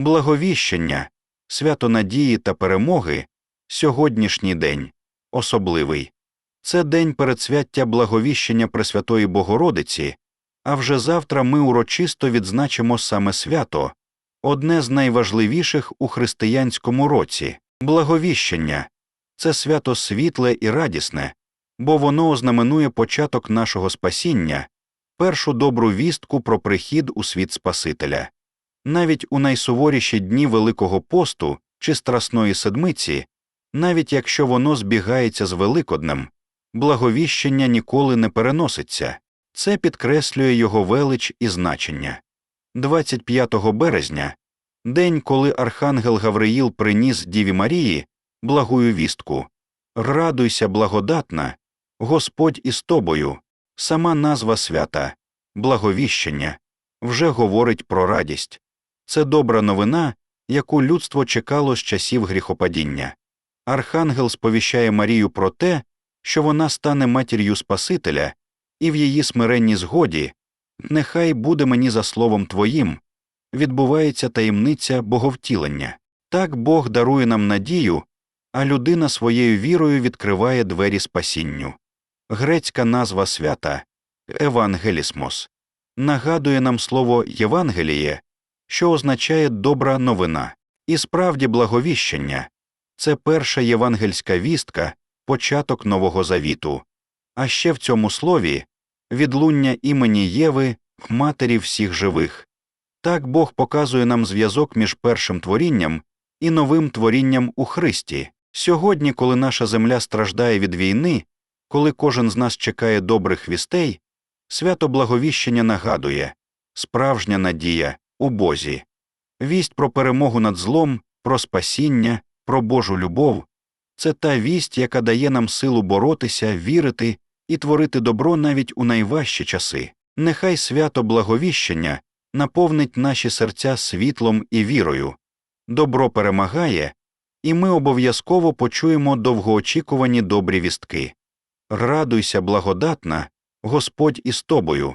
Благовіщення, свято надії та перемоги, сьогоднішній день, особливий. Це день передсвяття благовіщення Пресвятої Богородиці, а вже завтра ми урочисто відзначимо саме свято, одне з найважливіших у християнському році благовіщення. Це свято світле і радісне, бо воно ознаменує початок нашого спасіння, першу добру вістку про прихід у світ Спасителя. Навіть у найсуворіші дні Великого посту чи Страсної седмиці, навіть якщо воно збігається з Великоднем, благовіщення ніколи не переноситься, це підкреслює його велич і значення. 25 березня, день, коли архангел Гавриїл приніс Діві Марії благую вістку Радуйся, благодатна, Господь із тобою, сама назва свята, благовіщення, вже говорить про радість. Це добра новина, яку людство чекало з часів гріхопадіння. Архангел сповіщає Марію про те, що вона стане матір'ю Спасителя, і в її смиренній згоді нехай буде мені за словом твоїм, відбувається таємниця боговтілення. Так Бог дарує нам надію, а людина своєю вірою відкриває двері спасінню. Грецька назва свята Евангелісмос нагадує нам слово Євангеліє, що означає добра новина, і справді благовіщення це перша євангельська вістка, початок Нового Завіту. А ще в цьому слові відлуння імені Єви, матері всіх живих. Так Бог показує нам зв'язок між першим творінням і новим творінням у Христі. Сьогодні, коли наша земля страждає від війни, коли кожен з нас чекає добрих вістей, свято благовіщення нагадує справжня надія у Бозі, вість про перемогу над злом, про спасіння, про Божу любов це та вість, яка дає нам силу боротися, вірити і творити добро навіть у найважчі часи. Нехай свято благовіщення наповнить наші серця світлом і вірою. Добро перемагає, і ми обов'язково почуємо довгоочікувані добрі вістки. Радуйся, благодатна, Господь із тобою.